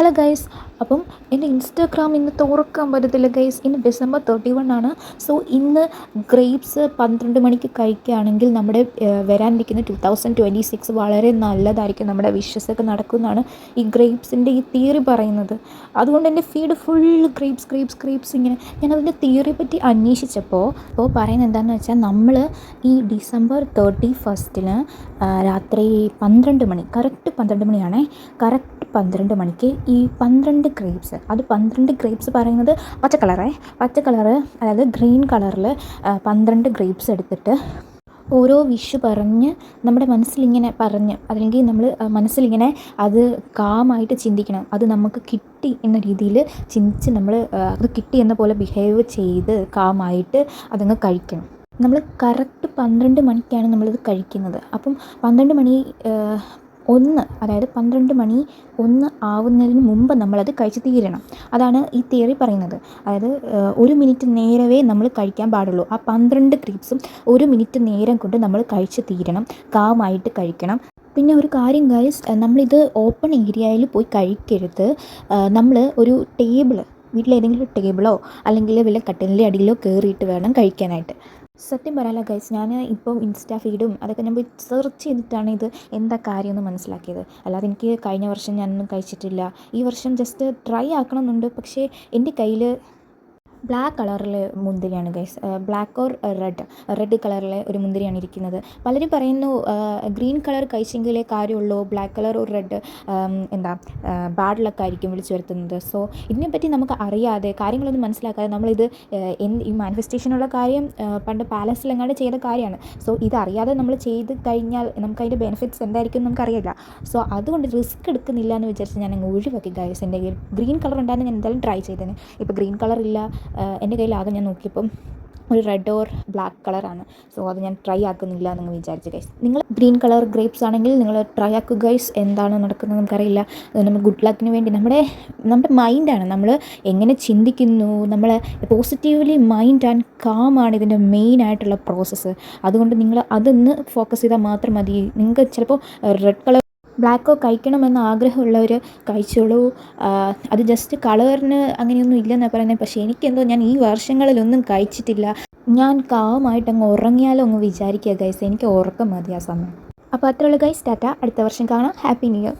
Hello guys അപ്പം എന്റെ Instagram ഇന്ന് തുറക്കാൻ പറ്റത്തില്ല ഗൈസ് ഇന്ന് ഡിസംബർ തേർട്ടി വൺ ആണ്. സോ ഇന്ന് ഗ്രേപ്സ് പന്ത്രണ്ട് മണിക്ക് കഴിക്കുകയാണെങ്കിൽ നമ്മുടെ വരാനിരിക്കുന്ന ടു തൗസൻഡ് ട്വന്റി സിക്സ് വളരെ നല്ലതായിരിക്കും. നമ്മുടെ വിഷസൊക്കെ നടക്കുന്നതാണ് ഈ ഗ്രേപ്സിന്റെ ഈ തിയറി പറയുന്നത്. അതുകൊണ്ട് എന്റെ feed full grapes grapes grapes ഇങ്ങനെ. ഞാൻ അതിന്റെ തിയറിയെ പറ്റി അന്വേഷിച്ചപ്പോൾ അപ്പോൾ പറയുന്നത് എന്താണെന്ന് വെച്ചാൽ നമ്മൾ ഈ ഡിസംബർ തേർട്ടി ഫസ്റ്റിന് രാത്രി പന്ത്രണ്ട് മണി കറക്റ്റ് പന്ത്രണ്ട് മണിയാണേ. കറക്റ്റ് പന്ത്രണ്ട് മണിക്ക് ഈ പന്ത്രണ്ട് ഗ്രേപ്സ് അത് പന്ത്രണ്ട് ഗ്രേപ്സ് പറയുന്നത് പച്ച കളറേ പച്ച കളറ് അതായത് ഗ്രീൻ കളറിൽ പന്ത്രണ്ട് ഗ്രേപ്സ് എടുത്തിട്ട് ഓരോ വിഷ് പറഞ്ഞ് നമ്മുടെ മനസ്സിലിങ്ങനെ പറഞ്ഞ് അല്ലെങ്കിൽ നമ്മൾ മനസ്സിലിങ്ങനെ അത് കാമായിട്ട് ചിന്തിക്കണം. അത് നമുക്ക് കിട്ടി എന്ന രീതിയിൽ ചിന്തിച്ച് നമ്മൾ അത് കിട്ടി എന്ന പോലെ ബിഹേവ് ചെയ്ത് കാമായിട്ട് അതങ്ങ് കഴിക്കണം. നമ്മൾ കറക്റ്റ് പന്ത്രണ്ട് മണിക്കാണ് നമ്മളിത് കഴിക്കുന്നത്. അപ്പം പന്ത്രണ്ട് മണി ഒന്ന് അതായത് പന്ത്രണ്ട് മണി ഒന്ന് ആവുന്നതിന് മുമ്പ് നമ്മളത് കഴിച്ച് തീരണം. അതാണ് ഈ തിയറി പറയുന്നത്. അതായത് ഒരു മിനിറ്റ് നേരമേ നമ്മൾ കഴിക്കാൻ പാടുള്ളൂ. ആ പന്ത്രണ്ട് ക്രീപ്സും ഒരു മിനിറ്റ് നേരം കൊണ്ട് നമ്മൾ കഴിച്ച് തീരണം. കാമായിട്ട് കഴിക്കണം. പിന്നെ ഒരു കാര്യം ഗൈസ് നമ്മളിത് ഓപ്പൺ ഏരിയയിൽ പോയി കഴിക്കരുത്. നമ്മൾ ഒരു ടേബിൾ വീട്ടിലേതെങ്കിലും ടേബിളോ അല്ലെങ്കിൽ വല്ല കട്ടിലിന്റെ അടിയിലോ കയറിയിട്ട് വേണം കഴിക്കാനായിട്ട്. സത്യം പറയാലോ ഗൈസ് ഞാൻ ഇപ്പം ഇൻസ്റ്റാ ഫീഡും അതൊക്കെ ഞാൻ പോയി സെർച്ച് ചെയ്തിട്ടാണ് ഇത് എന്താ കാര്യമെന്ന് മനസ്സിലാക്കിയത്. അല്ലാതെ എനിക്ക് കഴിഞ്ഞ വർഷം ഞാനൊന്നും കഴിച്ചിട്ടില്ല. ഈ വർഷം ജസ്റ്റ് ട്രൈ ആക്കണമെന്നുണ്ട്. പക്ഷേ എന്റെ കയ്യിൽ ബ്ലാക്ക് കളറിലെ മുന്തിരിയാണ് guys black or red red കളറിലെ ഒരു മുന്തിരിയാണ് ഇരിക്കുന്നത്. പലരും പറയുന്നു ഗ്രീൻ കളർ കഴിച്ചെങ്കിലേ കാര്യമുള്ളൂ ബ്ലാക്ക് കളർ ഒരു റെഡ് എന്താ ബാഡ് ലക്ക് ആയിരിക്കും വിളിച്ചു വരുത്തുന്നത്. സോ ഇതിനെപ്പറ്റി നമുക്ക് അറിയാതെ കാര്യങ്ങളൊന്നും മനസ്സിലാക്കാതെ നമ്മളിത് എന്ത് ഈ മാനിഫെസ്റ്റേഷനുള്ള കാര്യം പണ്ട് പാലസിലെങ്ങാണ്ട് ചെയ്ത കാര്യമാണ്. സോ ഇതറിയാതെ നമ്മൾ ചെയ്ത് കഴിഞ്ഞാൽ നമുക്ക് അതിന്റെ ബെനിഫിറ്റ്സ് എന്തായിരിക്കും നമുക്ക് അറിയില്ല സോ അതുകൊണ്ട് റിസ്ക് എടുക്കുന്നില്ല എന്ന് വിചാരിച്ച് ഞാൻ അങ്ങ് ഒഴിവാക്കി ഗൈസ് എന്റെ ഗ്രീൻ കളർ ഉണ്ടായിരുന്നു ഞാൻ എന്തായാലും ട്രൈ ചെയ്തേനെ. ഇപ്പോൾ ഗ്രീൻ കളർ ഇല്ല എന്റെ കയ്യിൽ ആകെ ഞാൻ നോക്കിയപ്പം ഒരു റെഡ് ഓർ ബ്ലാക്ക് കളറാണ് സോ അത് ഞാൻ ട്രൈ ആക്കുന്നില്ല എന്ന് വിചാരിച്ചു ഗൈസ് നിങ്ങൾ ഗ്രീൻ കളർ ഗ്രേപ്സ് ആണെങ്കിൽ നിങ്ങൾ ട്രൈ ആക്കുക ഗൈസ് എന്താണ് നടക്കുന്നത് നമുക്കറിയില്ല. നമ്മൾ ഗുഡ് ലക്കിന് വേണ്ടി നമ്മുടെ നമ്മുടെ മൈൻഡാണ് നമ്മൾ എങ്ങനെ ചിന്തിക്കുന്നു നമ്മൾ പോസിറ്റീവ്ലി മൈൻഡ് ആൻഡ് കാം ആണ് ഇതിന്റെ മെയിൻ ആയിട്ടുള്ള പ്രോസസ്സ് അതുകൊണ്ട് നിങ്ങൾ അതൊന്ന് ഫോക്കസ് ചെയ്താൽ മാത്രം മതി. നിങ്ങൾക്ക് ചിലപ്പോൾ റെഡ് കളർ ബ്ലാക്കോ കഴിക്കണമെന്ന് ആഗ്രഹമുള്ളവർ കഴിച്ചോളൂ. അത് ജസ്റ്റ് കളറിന് അങ്ങനെയൊന്നും ഇല്ലെന്നാണ് പറയുന്നത് പക്ഷേ എനിക്കെന്തോ ഞാൻ ഈ വർഷങ്ങളിലൊന്നും കഴിച്ചിട്ടില്ല. ഞാൻ കാമായിട്ട് അങ്ങ് ഉറങ്ങിയാലോ അങ്ങ് വിചാരിക്കുക ഗൈസ് എനിക്ക് ഉറക്കം മതി ആ സമയം. അപ്പോൾ അത്രയുള്ള ഗൈസ് ടാറ്റ. അടുത്ത വർഷം കാണാം. Happy new year